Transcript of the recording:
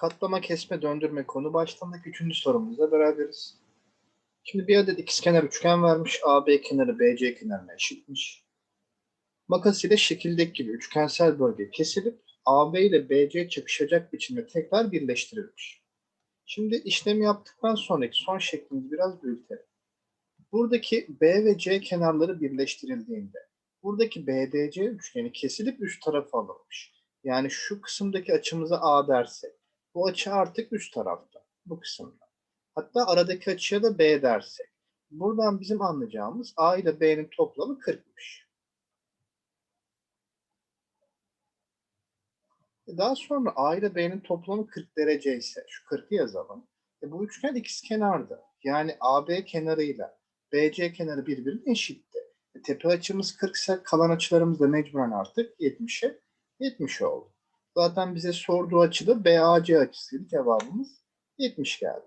Katlama, kesme, döndürme konu başlığındaki üçüncü sorumuzla beraberiz. Şimdi bir adet ikizkenar üçgen vermiş. AB kenarı BC kenarına eşitmiş. Makas ile şekildeki gibi üçgensel bölge kesilip AB ile BC çakışacak biçimde tekrar birleştirilmiş. Şimdi işlemi yaptıktan sonraki son şeklimizi biraz büyütelim. Buradaki B ve C kenarları birleştirildiğinde buradaki BDC üçgeni kesilip üst tarafa alınmış. Yani şu kısımdaki açımıza A dersek bu açı artık üst tarafta bu kısımda. Hatta aradaki açıya da B dersek. Buradan bizim anlayacağımız A ile B'nin toplamı 40'mış. E Daha sonra A ile B'nin toplamı 40 derece ise şu 40'ı yazalım. E bu üçgen ikizkenardı. Yani AB kenarıyla BC kenarı birbirine eşitti. E tepe açımız 40 ise kalan açılarımız da mecburen artık 70'e 70 oldu. Zaten bize sorduğu açı da BAC açısıydı. Cevabımız 70 geldi.